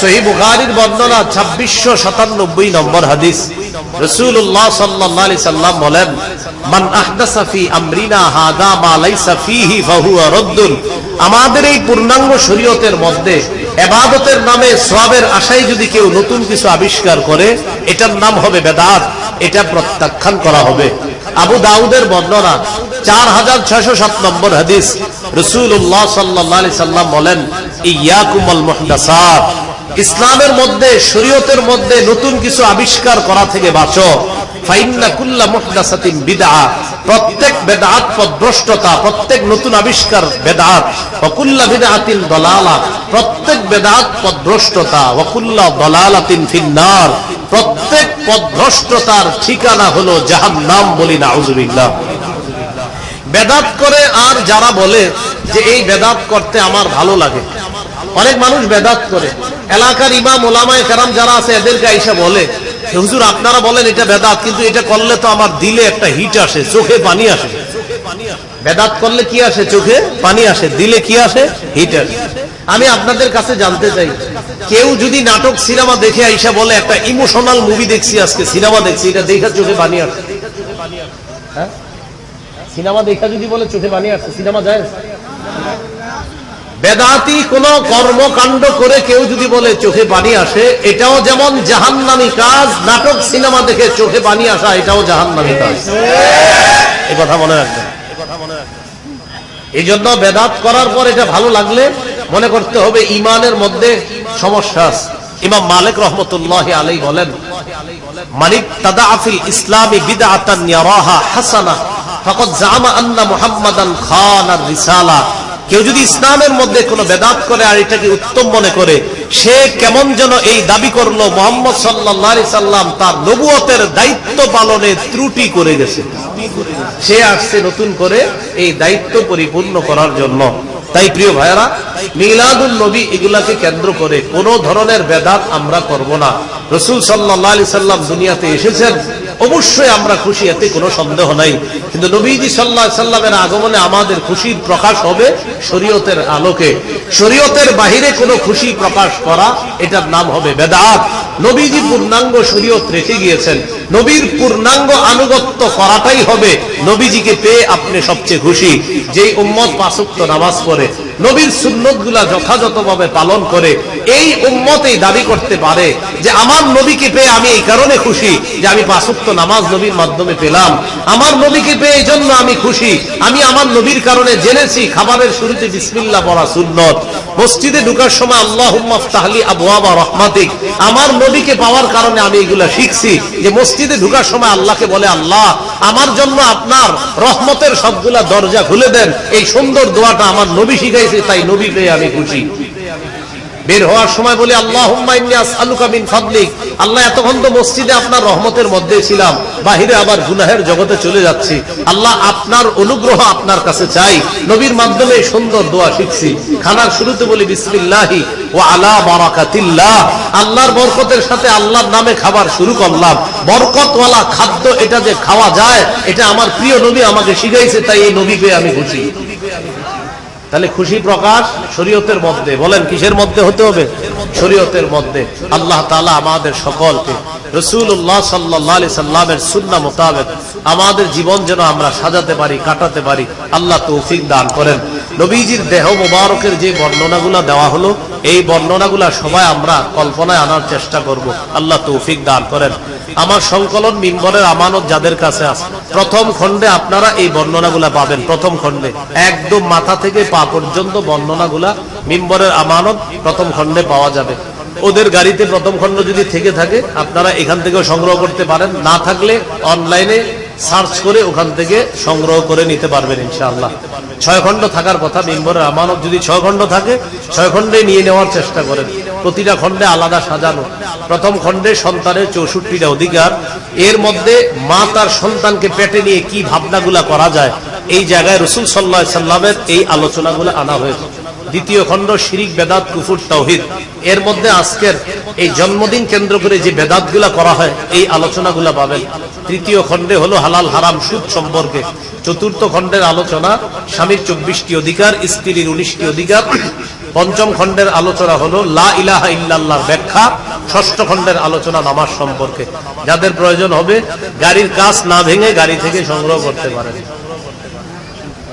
সহি বুখারির বর্ণনা ছাব্বিশশো সাতানব্বই নম্বর হাদিস। রসুল্লাহ সাল্লাহ সাল্লাম বলেন, মান আমরিনা হাদা মা লাইসা ফিহি ফাহুয়া রদ্দুন। আমাদের এই পূর্ণাঙ্গ শরীয়তের মধ্যে এবাদতের নামে সওয়াবের আশায় যদি কেউ নতুন কিছু আবিষ্কার করে, এটার নাম হবে বেদাত, এটা প্রত্যাখ্যান করা হবে। আবু দাউদের বর্ণনা চার হাজার ছয়শো সাত নম্বর হাদিস। রসুল্লাহ সাল্লাহ সাল্লাম বলেন ইয়াকুমল মুহদাসাত। ইসলামের মধ্যে, শরীয়তের মধ্যে নতুন কিছু আবিষ্কার করা থেকে বাঁচো। প্রত্যেক প্রত্যেক নতুন আবিষ্কার প্রত্যেক ফিন্নার। প্রত্যেক পদভ্রষ্টতার ঠিকানা হলো জাহান্নাম বলি নাউজুবিল্লাহ। বেদাত করে আর যারা বলে যে এই বেদাত করতে আমার ভালো লাগে। অনেক মানুষ বেদাত করে। এলাকার ইমাম ওলামায় কেরাম যারা আছে, এদেরকে আইসা বলে, হুজুর, আপনারা বলেন এটা বেদাত, কিন্তু এটা করলে তো আমার দিলে একটা হিট আসে, চোখে পানি আসে। বেদাত করলে কি আসে চোখে? পানি আসে, দিলে কি আসে? হিট আসে। আমি আপনাদের কাছে জানতে চাই, কেউ যদি নাটক, সিনেমা দেখে আইসা বলে, একটা ইমোশনাল মুভি দেখছি আজকে, সিনেমা দেখছি, এটা দেখা চোখে পানি আসে। হ্যাঁ? সিনেমা দেখা যদি বলে চোখে পানি আসছে সিনেমা যায়? বেদাতি কোন কর্মকাণ্ড করে কেউ যদি বলে চোখে পানি আসে, এটাও যেমন জাহান্নামি কাজ, নাটক, সিনেমা দেখে চোখে পানি আসা, এটাও জাহান্নামি কাজ। এ কথা মনে রাখবেন। এই জন্য বেদাত করার পর এটা ভালো লাগলে মনে করতে হবে ইমানের মধ্যে সমস্যা ইমাম মালিক রহমতুল্লাহ আলাই বলেন মানিক তাদা আফিল ইসলামী বিদআতান ইয়ারাহা হাসানা, ফাকাদ জামা আন্না মুহাম্মাদান খানার রিসালা। কেউ যদি ইসলামের মধ্যে কোনো বেদাত করে আর এটাকে উত্তম মনে করে, সে কেমন যেন এই দাবি করল, মোহাম্মদ সাল্লাহ সাল্লাম তার নবুয়তের দায়িত্ব পালনে ত্রুটি করে গেছে। সে আসছে নতুন করে এই দায়িত্ব পরিপূর্ণ করার জন্য। তাই প্রিয় ভাইয়ারা মিলাদুল নবী এগুলাকে কেন্দ্র করে কোন ধরনের বেদাত আমরা করব না। রসুল সাল্লাহ আলি সাল্লাম দুনিয়াতে এসেছেন। অবশ্যই আমরা খুশি, এতে কোনো সন্দেহ নাই। কিন্তু নবীজি সাল্লাহ সাল্লামের আগমনে আমাদের খুশির প্রকাশ হবে শরীয়তের আলোকে। শরীয়তের বাহিরে কোনো খুশি প্রকাশ করা, এটার নাম হবে বেদাত। নবীজি পূর্ণাঙ্গ শরীয়ত রেখে গিয়েছেন। নবীর পূর্ণাঙ্গ আনুগত্য করাটাই হবে নবীজিকে পেয়ে আপনি সবচেয়ে খুশি। যেই উম্মত পাঁচক্ত নামাজ পড়ে, নবীর সুন্নতগুলা যথাযথভাবে পালন করে, এই উম্মতেই দাবি করতে পারে যে আমার নবীকে পেয়ে আমি এই কারণে খুশি যে আমি পাঁচক্ত নামাজ নবীর মাধ্যমে পেলাম। আমার নবীকে পেয়ে এই জন্য আমি খুশি? আমি আমার নবীর কারণে জেনেছি, খাবারের শুরুতে বিসমিল্লা পড়া সুন্নত। মসজিদে ঢুকার সময় আল্লাহ তাহলি আবুয়াবা রহমাতিক। আমার নবীকে পাওয়ার কারণে আমি এগুলা শিখছি যে মসজিদে ঢুকার সময় আল্লাহকে বলে, আল্লাহ, আমার জন্য আপনার রহমতের সবগুলা দরজা খুলে দেন। এই সুন্দর দোয়াটা আমার নবী শিখাইছে, তাই নবী পেয়ে আমি খুশি। বের হওয়ার সময় বলি আল্লাহ আল্লাহ, এতক্ষণ তো মসজিদে আপনার রহমতের মধ্যে ছিলাম, বাহিরে আবার গুনাহের জগতে চলে যাচ্ছি। আল্লাহ, আপনার অনুগ্রহ আপনার কাছে চাই। নবীর মাধ্যমে সুন্দর দোয়া শিখছি। খানার শুরুতে বলি, বিসমিল্লাহি ও আলা বারাকাতিল্লাহ। আল্লাহর বরকতের সাথে আল্লাহর নামে খাবার শুরু করলাম। বরকতওয়ালা খাদ্য এটা যে খাওয়া যায়, এটা আমার প্রিয় নবী আমাকে শিখাইছে, তাই এই নবী পেয়ে আমি খুশি তাহলে খুশি প্রকাশ শরীয়তের মধ্যে। বলেন, কিসের মধ্যে হতে হবে? শরীয়তের মধ্যে। আল্লাহ তালা আমাদের সকলকে রসুল্লাহ সাল্লাহ সাল্লামের সুন্না মোতাবেক আমাদের জীবন যেন আমরা সাজাতে পারি, কাটাতে পারি, আল্লাহ তৌফিক দান করেন। নবীজির দেহ মোবারকের যে বর্ণনাগুলা দেওয়া হলো, এই বর্ণনাগুলা সবাই আমরা কল্পনায় আনার চেষ্টা করব। আল্লাহ তৌফিক দান করেন। আমার সংকলন মিম্বরের আমানত যাদের কাছে আছে, প্রথম খণ্ডে আপনারা এই বর্ণনাগুলা পাবেন, প্রথম খণ্ডে। একদম মাথা থেকে পা পর্যন্ত বর্ণনাগুলা মিম্বরের আমানত প্রথম খণ্ডে পাওয়া যাবে। ওদের গাড়িতে প্রথম খণ্ড যদি থেকে থাকে, আপনারা এখান থেকেও সংগ্রহ করতে পারেন। না থাকলে অনলাইনে সার্চ করে ওখান থেকে সংগ্রহ করে নিতে পারবেন ইনশাআল্লাহ। ছয় খণ্ড থাকার কথা মিম্বরের আমানত যদি ছয় খণ্ড থাকে, ছয় খণ্ডে নিয়ে নেওয়ার চেষ্টা করেন। প্রতিটা খণ্ডে আলাদা সাজানো। প্রথম খণ্ডে সন্তানের চৌষট্টিটা অধিকার। এর মধ্যে মা তার সন্তানকে পেটে নিয়ে কি ভাবনাগুলা করা যায়, এই জায়গায় রসুল সাল্লাহ সাল্লামের এই আলোচনাগুলো আনা হয়েছে। দ্বিতীয় খণ্ড, শিরিক, বেদাত, কুফুর তৌহিদ এর মধ্যে আজকের এই জন্মদিন কেন্দ্র করে যে বেদাত করা হয়, এই আলোচনাগুলা পাবেন। তৃতীয় খণ্ডে হলো হালাল হারাম সুদ সম্পর্কে। চতুর্থ খণ্ডের আলোচনা, স্বামীর চব্বিশটি অধিকার, স্ত্রীর উনিশটি অধিকার। পঞ্চম খণ্ডের আলোচনা হলো লা ইলাহা ইল্লাল্লাহ ব্যাখ্যা। ষষ্ঠ খণ্ডের আলোচনা নামাজ সম্পর্কে। যাদের প্রয়োজন হবে, গাড়ির কাজ না ভেঙে গাড়ি থেকে সংগ্রহ করতে পারেন।